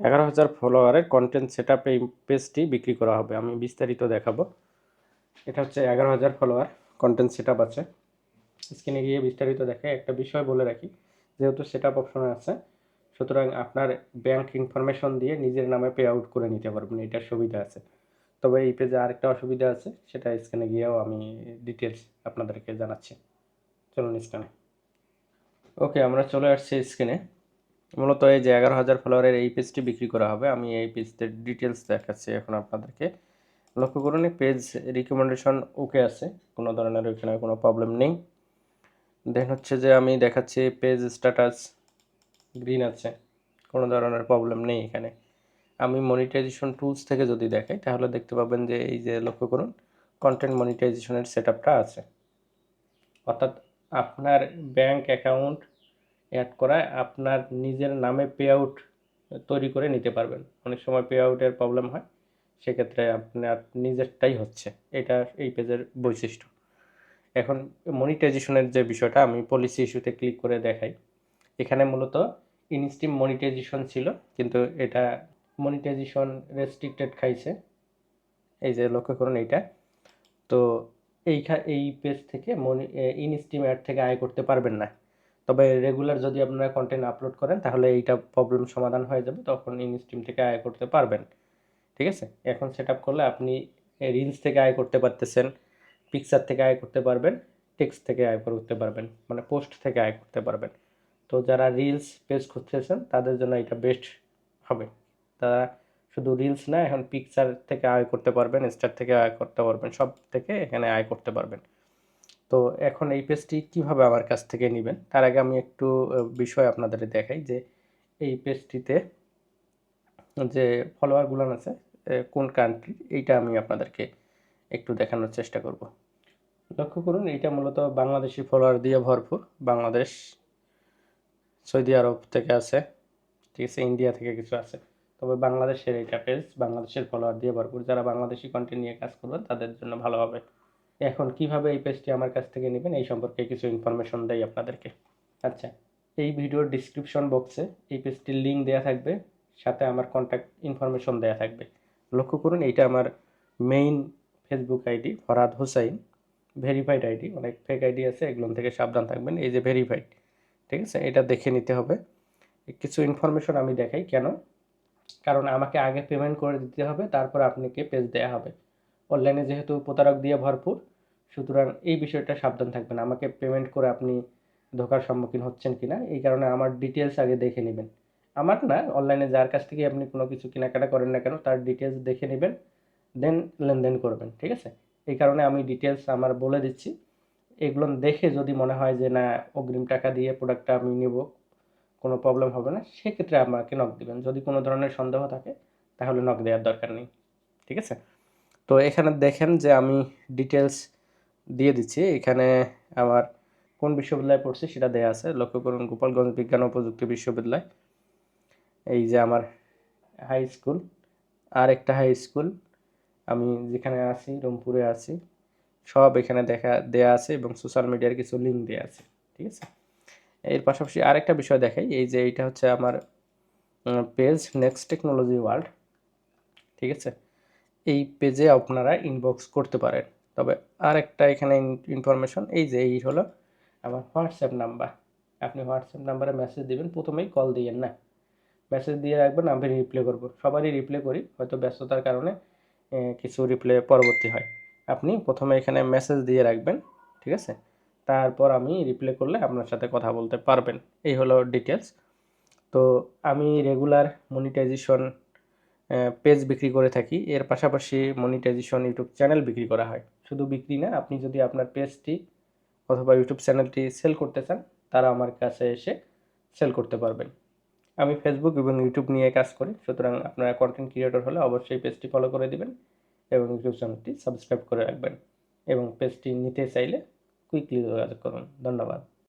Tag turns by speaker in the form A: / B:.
A: এগারো হাজার ফলোয়ারের content set up এই পেজটি বিক্রি করা হবে। আমি বিস্তারিত দেখাবো। এটা হচ্ছে এগারো হাজার ফলোয়ার কন্টেন্ট সেট আপ আছে। স্ক্রিনে গিয়ে বিস্তারিত দেখে একটা বিষয় বলে রাখি। যেহেতু সেট আপ অপশন আছে, সুতরাং আপনার ব্যাংক ইনফরমেশন দিয়ে নিজের নামে পে আউট করে নিতে পারবেন, এটার সুবিধা আছে। তবে এই পেজে আরেকটা অসুবিধা আছে, সেটা স্ক্রিনে গিয়েও আমি ডিটেলস আপনাদেরকে জানাচ্ছি। চলুন স্ক্রিনে ওকে আমরা চলে আসছি স্ক্রিনে মূলত এই যে এগারো হাজার ফলোয়ারের এই পেজটি বিক্রি করা হবে। আমি এই পেজটির ডিটেলস দেখাচ্ছি এখন আপনাদেরকে। লক্ষ্য করুন পেজ রিকমেন্ডেশন ওকে আছে, কোনো ধরনের ওইখানে কোনো প্রবলেম নেই। দেন হচ্ছে যে আমি দেখাচ্ছি পেজ স্ট্যাটাস গ্রিন আছে, কোনো ধরনের প্রবলেম নেই এখানে। আমি মনিটাইজেশন টুলস থেকে যদি দেখাই, তাহলে দেখতে পাবেন যে এই যে লক্ষ্য করুন কন্টেন্ট মনিটাইজেশনের সেট আছে। অর্থাৎ আপনার ব্যাংক অ্যাকাউন্ট অ্যাড করায় আপনার নিজের নামে পে আউট তৈরি করে নিতে পারবেন। অনেক সময় পে আউটের প্রবলেম হয়, সেক্ষেত্রে আপনার নিজেরটাই হচ্ছে। এটা এই পেজের বৈশিষ্ট্য। এখন মনিটাইজেশনের যে বিষয়টা, আমি পলিসি ইস্যুতে ক্লিক করে দেখাই। এখানে মূলত ইনস্টিম মনিটাইজেশন ছিল, কিন্তু এটা মনিটাইজেশন রেস্ট্রিক্টেড খাইছে। এই যে লক্ষ্য করুন এইটা। তো এই এই পেজ থেকে মনি ইনস্টিম অ্যাড থেকে আয় করতে পারবেন না। তবে রেগুলার যদি আপনারা কন্টেন্ট আপলোড করেন, তাহলে এইটা প্রবলেম সমাধান হয়ে যাবে, তখন ইনস্টিম থেকে আয় করতে পারবেন। ঠিক আছে? এখন সেট করলে আপনি রিলস থেকে আয় করতে পারতেছেন পিকচার থেকে আয় করতে পারবেন টেক্সট থেকে আয় করতে পারবেন মানে পোস্ট থেকে আয় করতে পারবেন। তো যারা রিলস পেজ খুঁজতেছেন, তাদের জন্য এটা বেস্ট হবে। তারা শুধু রিলস না, এখন পিকচার থেকে আয় করতে পারবেন স্টার থেকে আয় করতে পারবেন, সব থেকে এখানে আয় করতে পারবেন। তো এখন এই পেজটি কীভাবে আমার কাছ থেকে নেবেন? তার আগে আমি একটু বিষয় আপনাদের দেখাই যে এই পেজটিতে যে ফলোয়ারগুলো আছে কোন কান্ট্রি এইটা আমি আপনাদেরকে একটু দেখানোর চেষ্টা করব। লক্ষ্য করুন, এইটা মূলত বাংলাদেশি ফলোয়ার দিয়ে ভরপুর। বাংলাদেশ, সৌদি আরব থেকে আছে, ঠিক আছে, ইন্ডিয়া থেকে কিছু আছে। তবে বাংলাদেশের এইটা পেজ বাংলাদেশের ফলোয়ার দিয়ে ভরপুর। যারা বাংলাদেশি কন্টেন্ট নিয়ে কাজ করবেন, তাদের জন্য ভালো হবে। এখন কীভাবে এই পেজটি আমার কাছ থেকে নেবেন, এই সম্পর্কে কিছু ইনফরমেশন দেই আপনাদেরকে। আচ্ছা এই ভিডিওর ডিসক্রিপশন বক্সে এই পেজটির লিঙ্ক দেওয়া থাকবে, সাথে আমার কন্ট্যাক্ট ইনফরমেশন দেওয়া থাকবে। লক্ষ্য করুন, এইটা আমার main Facebook ID Forad Hossain. Verified ID অনেক ফেক আইডি আছে, এগুলো থেকে সাবধান থাকবেন, এই যে ভেরিফাইড ঠিক আছে? এটা দেখে নিতে হবে। কিছু ইনফরমেশন আমি দেখাই, কেন? কারণ আমাকে আগে পেমেন্ট করে দিতে হবে, তারপর আপনাকে পেজ দেওয়া হবে। অনলাইনে যেহেতু প্রতারক দিয়ে ভরপুর সুতরাং এই বিষয়টা সাবধান থাকবেন। আমাকে পেমেন্ট করে আপনি ধোকার সম্মুখীন হচ্ছেন কিনা, এই কারণে আমার ডিটেলস আগে দেখে নেবেন। আমার না অনলাইনে যার কাছ থেকে আপনি কোনো কিছু কেনাকাটা করেন না কেন, তার ডিটেলস দেখে নেবেন দেন লেনদেন করবেন, ঠিক আছে? এই কারণে আমি ডিটেলস আমার বলে দিচ্ছি। এগুলো দেখে যদি মনে হয় যে, না, অগ্রিম টাকা দিয়ে প্রোডাক্টটা আমি নেব, কোনো প্রবলেম হবে না, সেক্ষেত্রে আমাকে নক দিবেন। যদি কোনো ধরনের সন্দেহ থাকে, তাহলে নক দেওয়ার দরকার নেই, ঠিক আছে? তো এখানে দেখেন যে আমি ডিটেলস দিয়ে দিচ্ছি। এখানে আমার কোন বিশ্ববিদ্যালয়ে পড়ছি সেটা দেওয়া আছে। লক্ষ্য করুন, গোপালগঞ্জ বিজ্ঞান ও প্রযুক্তি বিশ্ববিদ্যালয়। এই যে আমার হাই স্কুল আর একটা হাই স্কুল আমি যেখানে আছি, রংপুরে আছি, সব এখানে দেখা, দেয়া আছে এবং সোশ্যাল মিডিয়ার কিছু লিঙ্ক দেওয়া আছে, ঠিক আছে? এর পাশাপাশি আরেকটা বিষয় দেখাই, এই যে এইটা হচ্ছে আমার পেজ নেক্সট টেকনোলজি ওয়ার্ল্ড ঠিক আছে? এই পেজে আপনারা ইনবক্স করতে পারেন। তবে আর একটা এখানে ইনফরমেশন এই যে এই হলো আমার হোয়াটসঅ্যাপ নাম্বার আপনি হোয়াটসঅ্যাপ নাম্বারে মেসেজ দিবেন, প্রথমেই কল দিয়েন, না? মেসেজ দিয়ে রাখবেন, আমি রিপ্লে করব। সবারই রিপ্লে করি, হয়তো ব্যস্ততার কারণে কিছু রিপ্লে পরবর্তী হয়। আপনি প্রথমে এখানে মেসেজ দিয়ে রাখবেন, ঠিক আছে? তারপর আমি রিপ্লে করলে আপনার সাথে কথা বলতে পারবেন। এই হলো ডিটেলস তো আমি রেগুলার মনিটাইজেশন পেজ বিক্রি করে থাকি। এর পাশাপাশি মনিটাইজেশন ইউটিউব চ্যানেল বিক্রি করা হয়। শুধু বিক্রি না, আপনি যদি আপনার পেজটি অথবা ইউটিউব চ্যানেলটি সেল করতে চান, তারা আমার কাছে এসে সেল করতে পারবেন। আমি ফেসবুক এবং ইউটিউব নিয়ে কাজ করি, সুতরাং আপনারা কন্টেন্ট ক্রিয়েটর হলে অবশ্যই পেজটি ফলো করে দিবেন এবং ইউটিউব চ্যানেলটি সাবস্ক্রাইব করে রাখবেন এবং পেজটি নিতে চাইলে কুইকলি যোগাযোগ করুন। ধন্যবাদ।